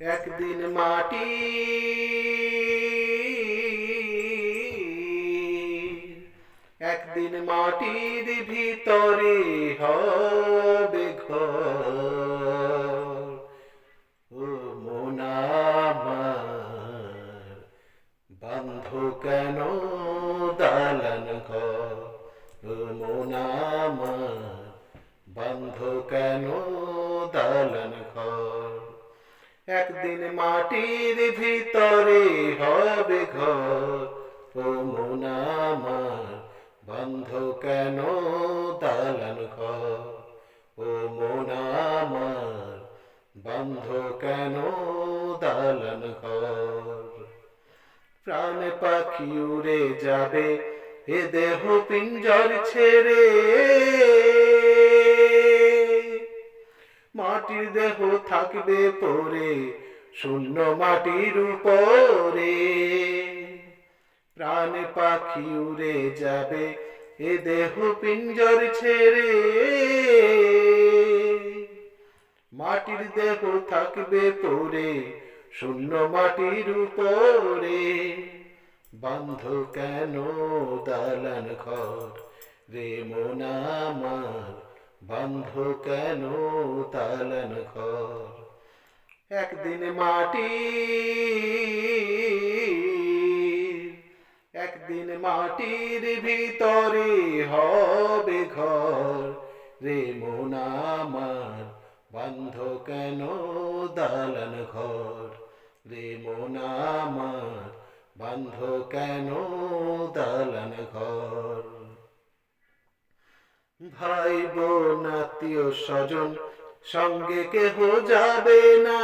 একদিন মাটি একদিন মাটির ভিতরে হবে ঘর। ও মোনামার বন্ধ কেন দালান ঘর? ও মোনামার বন্ধ কেন একদিন মাটির ভিতরে হবে ঘর। ও মোনামার বন্ধ কেন দালান ঘর? ও মোনামার বন্ধ কেন দালান ঘর? প্রাণ পাখি উড়ে যাবে, এ দেহ পিঞ্জর ছেড়ে মাটির দেহ থাকবে পরে, শূন্য মাটির উপরে। প্রাণ পাখি উড়ে যাবে, এ দেহ পিঞ্জর ছেড়ে। মাটির দেহ থাকবে পরে, শূন্য মাটির উপরে। বন্ধ কেন দালান ঘর রে মোনামার বন্ধ কেন দালান ঘর? একদিন মাটি একদিন মাটির ভিতরে হবে ঘর। রে মোনামার বন্ধ কেন দালন ঘর? রে মোনামার বন্ধ কেন দালন ঘর? ভাই বোন আত্মীয় স্বজন, সঙ্গে কেহ যাবে না।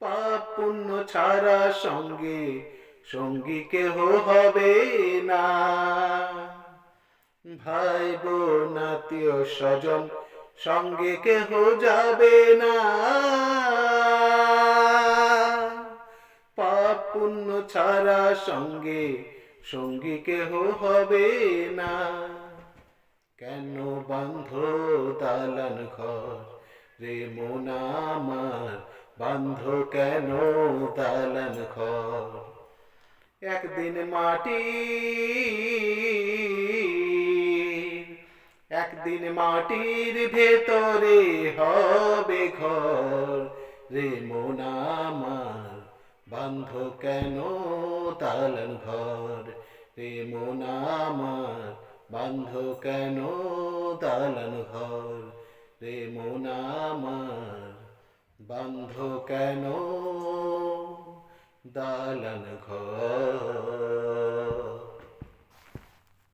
পাপ পুণ্য ছাড়া সঙ্গে সঙ্গী কেহ হবে না। ভাই বোন আত্মীয় স্বজন, সঙ্গে কেহ যাবে না। পাপ পুণ্য ছাড়া সঙ্গে সঙ্গী কেহ হবে না। কেন বান্ধ দালান ঘর? রে মোনামার বান্ধ কেন দালান ঘর? একদিন মাটি, একদিন মাটির ভেতরে হবে ঘর। রে মোনামার বান্ধ কেন তালন ঘর? রে মোনামার বান্ধ কেন তালন ঘর? রে মোনামার বান্ধ কেন দালান ঘর?